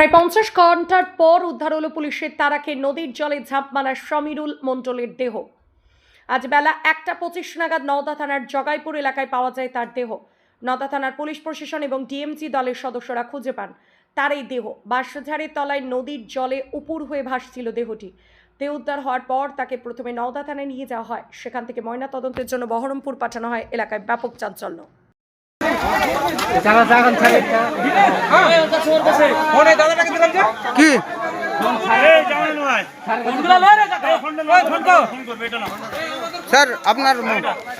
প্রায় পঞ্চাশ ঘণ্টার পর উদ্ধার হলো পুলিশের তারাকে নদীর জলে ঝাঁপ মারা সমীরুল মণ্ডলের দেহ। আজ বেলা একটা পঁচিশ নাগাদ নওদা থানার জগাইপুর এলাকায় পাওয়া যায় তার দেহ। নওদা থানার পুলিশ প্রশাসন এবং ডিএমজি দলের সদস্যরা খুঁজে পান তার এই দেহ। বাঁশঝাড়ের তলায় নদীর জলে উপুর হয়ে ভাসছিল দেহটি। দেহ উদ্ধার হওয়ার পর তাকে প্রথমে নওদা থানায় নিয়ে যাওয়া হয়। সেখান থেকে ময়না তদন্তের জন্য বহরমপুর পাঠানো হয় এলাকায় ব্যাপক চাঞ্চল্য। কি? স্যার আপনার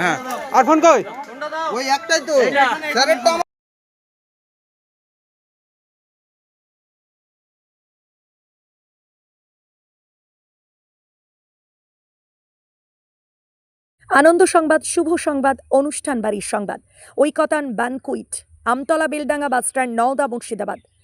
হ্যাঁ। আর ফোন কই? ওই একটাই তো। স্যারের তো আনন্দ সংবাদ শুভ সংবাদ অনুষ্ঠান বাড়ির সংবাদ। Oikotan banquet Amtala Beldanga bus stand Nowda Murshidabad.